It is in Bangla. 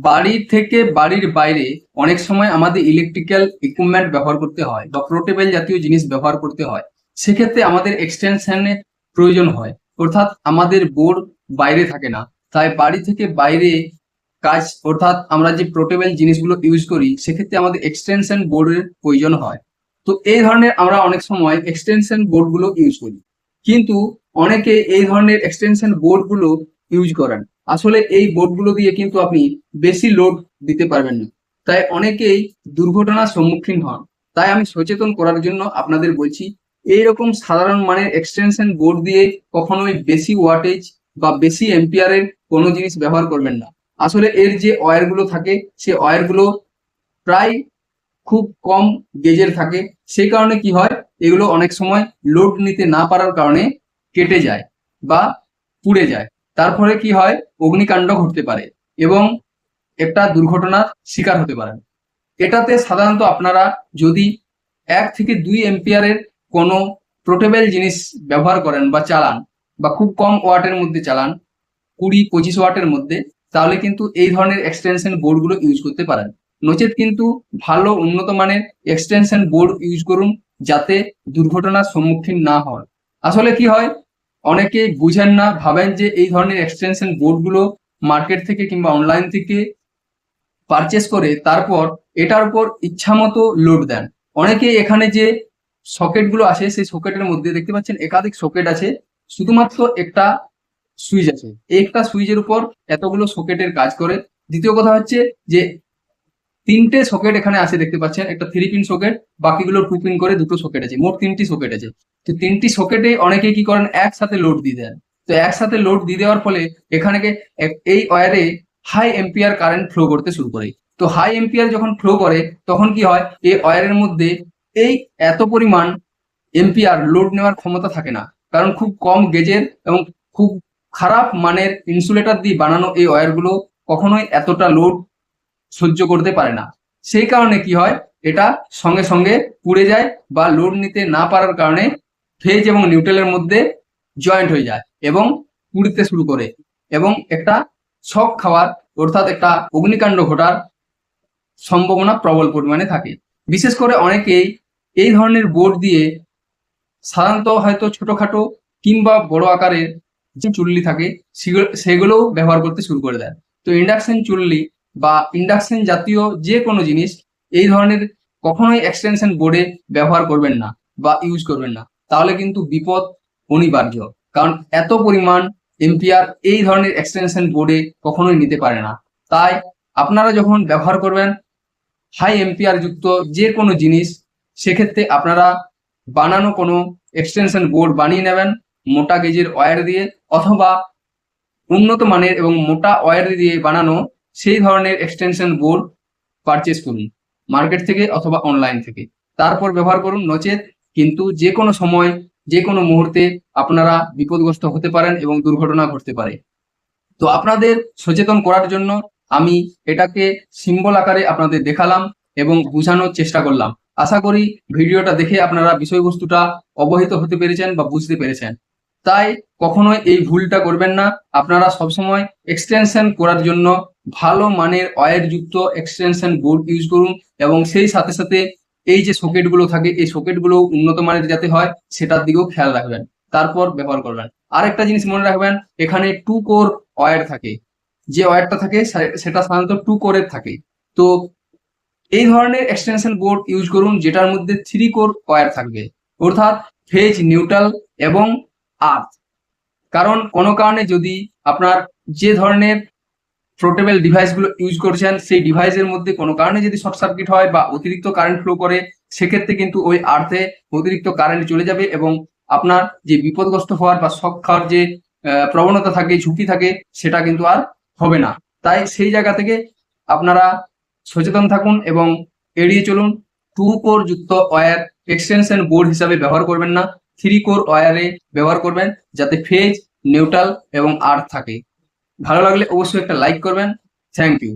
বাড়ি থেকে বাড়ির বাইরে অনেক সময় আমাদের ইলেকট্রিক্যাল ইকুইপমেন্ট ব্যবহার করতে হয় বা পোর্টেবল জাতীয় জিনিস ব্যবহার করতে হয়। সেক্ষেত্রে আমাদের এক্সটেনশনের প্রয়োজন হয়। অর্থাৎ আমাদের বোর্ড বাইরে থাকে না। তাই বাড়ি থেকে বাইরে কাজ, অর্থাৎ আমরা যে পোর্টেবল জিনিসগুলো ইউজ করি, সেক্ষেত্রে আমাদের এক্সটেনশন বোর্ডের প্রয়োজন হয়। তো এই ধরনের আমরা অনেক সময় এক্সটেনশন বোর্ডগুলো ইউজ করি। কিন্তু অনেকে এই ধরনের এক্সটেনশন বোর্ডগুলো ইউজ করেন। আসলে এই বোর্ডগুলো দিয়ে কিন্তু আপনি বেশি লোড দিতে পারবেন না। তাই অনেকেই দুর্ঘটনার সম্মুখীন হন। তাই আমি সচেতন করার জন্য আপনাদের বলছি, এইরকম সাধারণ মানের এক্সটেনশন বোর্ড দিয়ে কখনোই বেশি ওয়াটেজ বা বেশি এম্পিয়ারের কোনো জিনিস ব্যবহার করবেন না। আসলে এর যে ওয়্যারগুলো থাকে, সে ওয়্যারগুলো প্রায় খুব কম গেজের থাকে। সেই কারণে কি হয়, এগুলো অনেক সময় লোড নিতে না পারার কারণে কেটে যায় বা পুড়ে যায়। তারপরে কি হয়? অগ্নিকাণ্ড ঘটতে পারে এবং একটা দুর্ঘটনার শিকার হতে পারেন। এটাতে সাধারণত আপনারা যদি এক থেকে দুই এম্পিয়ারের কোনো পোর্টেবল জিনিস ব্যবহার করেন বা চালান বা খুব কম ওয়াটের মধ্যে চালান, কুড়ি, পঁচিশ ওয়াটের মধ্যে, তাহলে কিন্তু এই ধরনের এক্সটেনশন বোর্ডগুলো ইউজ করতে পারেন। নচেত কিন্তু ভালো উন্নত মানের এক্সটেনশন বোর্ড ইউজ করুন যাতে দুর্ঘটনার সম্মুখীন না হন। আসলে কি হয়? অনেকে বুঝেন না, ভাবেন যে এই ধরনের এক্সটেনশন বোর্ডগুলো মার্কেট থেকে কিংবা অনলাইন থেকে পারচেস করে তারপর এটার উপর ইচ্ছামতো লোড দেন। অনেকে এখানে যে সকেটগুলো আছে, সেই সকেটের মধ্যে দেখতে পাচ্ছেন একাধিক সকেট আছে, শুধুমাত্র একটা সুইচ আছে। একটা সুইচের উপর এতগুলো সকেটের কাজ করে। দ্বিতীয় কথা হচ্ছে যে তিনটে সকেট এখানে আছে, দেখতে পাচ্ছেন? একটা থ্রি পিন সকেট বাকিগুলো টু পিন করে দুটো সকেট আছে, মোট তিনটি সকেট আছে। তো তিনটি সকেটে অনেকে কি করেন? একসাথে লোড দিয়ে দেন। তো একসাথে লোড দিয়ে দেওয়ার ফলে এখানে এই ওয়ারে হাই এম্পিয়ার কারেন্ট ফ্লো করতে শুরু করে। তো হাই এম্পিয়ার যখন ফ্লো করে, তখন কি হয়? এই ওয়ারের মধ্যে এই এত পরিমাণ এম্পিয়ার লোড নেওয়ার ক্ষমতা থাকে না। কারণ খুব কম গেজের এবং খুব খারাপ মানের ইনসুলেটর দিয়ে বানানো এই ওয়ারগুলো কখনোই এতটা লোড সহ্য করতে পারে না। সেই কারণে কি হয়? এটা সঙ্গে সঙ্গে পুড়ে যায় বা লোড নিতে না পারার কারণে ফেজ এবং নিউট্রালের মধ্যে জয়েন্ট হয়ে যায় এবং পুড়তে শুরু করে এবং একটা শক খাওয়ার অর্থাৎ একটা অগ্নিকাণ্ড ঘটার সম্ভাবনা প্রবল পরিমাণে থাকে। বিশেষ করে অনেকেই এই ধরনের বোর্ড দিয়ে সাধারণত হয়তো ছোটোখাটো কিংবা বড় আকারের যে চুল্লি থাকে, সেগুলো- সেগুলোও ব্যবহার করতে শুরু করে দেয়। তো ইন্ডাকশন চুল্লি বা ইন্ডাকশন জাতীয় যে কোনো জিনিস, এই ধরনের কখনোই এক্সটেনশন বোর্ডে ব্যবহার করবেন না বা ইউজ করবেন না। তাহলে কিন্তু বিপদ অনিবার্য। কারণ এত পরিমাণ এম্পিয়ার এই ধরনের এক্সটেনশন বোর্ডে কখনোই নিতে পারে না। তাই আপনারা যখন ব্যবহার করবেন হাই এম্পিয়ার যুক্ত যে কোনো জিনিস, সেক্ষেত্রে আপনারা বানানো কোনো এক্সটেনশন বোর্ড বানিয়ে নেবেন, মোটা গেজের ওয়্যার দিয়ে অথবা উন্নত মানের এবং মোটা ওয়্যার দিয়ে বানানো সেই ধরনের এক্সটেনশন বোর্ড পারচেস করুন মার্কেট থেকে অথবা অনলাইন থেকে। তারপর ব্যবহার করুন নচেত, কিন্তু যে কোনো সময়, যে কোনো মুহূর্তে আপনারা বিপদগ্রস্ত হতে পারেন এবং দুর্ঘটনা ঘটতে পারে। তো আপনাদের সচেতন করার জন্য আমি এটাকে সিম্বল আকারে আপনাদের দেখালাম এবং বোঝানোর চেষ্টা করলাম। আশা করি ভিডিওটা দেখে আপনারা বিষয়বস্তুটা অবহিত হতে পেরেছেন বা বুঝতে পেরেছেন। তাই কখনোই এই ভুলটা করবেন না। আপনারা সবসময় এক্সটেনশন করার জন্য ভালো মানের ওয়্যার যুক্ত এক্সটেনশন বোর্ড ইউজ করুন এবং সেই সাথে সাথে এই যে সকেটগুলো থাকে, এই সকেটগুলো উন্নত মানের যাতে হয়, সেটার দিকেও খেয়াল রাখবেন। তারপর ব্যবহার করবেন। আরেকটা জিনিস মনে রাখবেন, এখানে টু কোর ওয়্যার থাকে। যে ওয়্যারটা থাকে সেটা সাধারণত টু কোরের থাকে। তো এই ধরনের এক্সটেনশন বোর্ড ইউজ করুন, যেটার মধ্যে থ্রি কোর ওয়্যার থাকবে। অর্থাৎ ফেজ নিউট্রাল এবং আর্থ কারণ কোনো কারণে যদি আপনার যে ধরনের পোর্টেবল ডিভাইসগুলো ইউজ করছেন, সেই ডিভাইসের মধ্যে কোনো কারণে যদি শর্ট সার্কিট হয় বা অতিরিক্ত কারেন্ট ফ্লো করে, সেক্ষেত্রে কিন্তু ওই আর্থে অতিরিক্ত কারেন্ট চলে যাবে এবং আপনার যে বিপদগ্রস্ত হওয়ার বা শক খাওয়ার যে প্রবণতা থাকে, ঝুঁকি থাকে, সেটা কিন্তু আর হবে না। তাই সেই জায়গা থেকে আপনারা সচেতন থাকুন এবং এড়িয়ে চলুন। টু কোর যুক্ত ওয়্যার এক্সটেনশন বোর্ড হিসাবে ব্যবহার করবেন না। থ্রি কোর ওয়্যারে ব্যবহার করবেন যাতে ফেজ নিউট্রাল এবং আর্থ থাকে। ভালো লাগলে অবশ্যই একটা লাইক করবেন। Thank you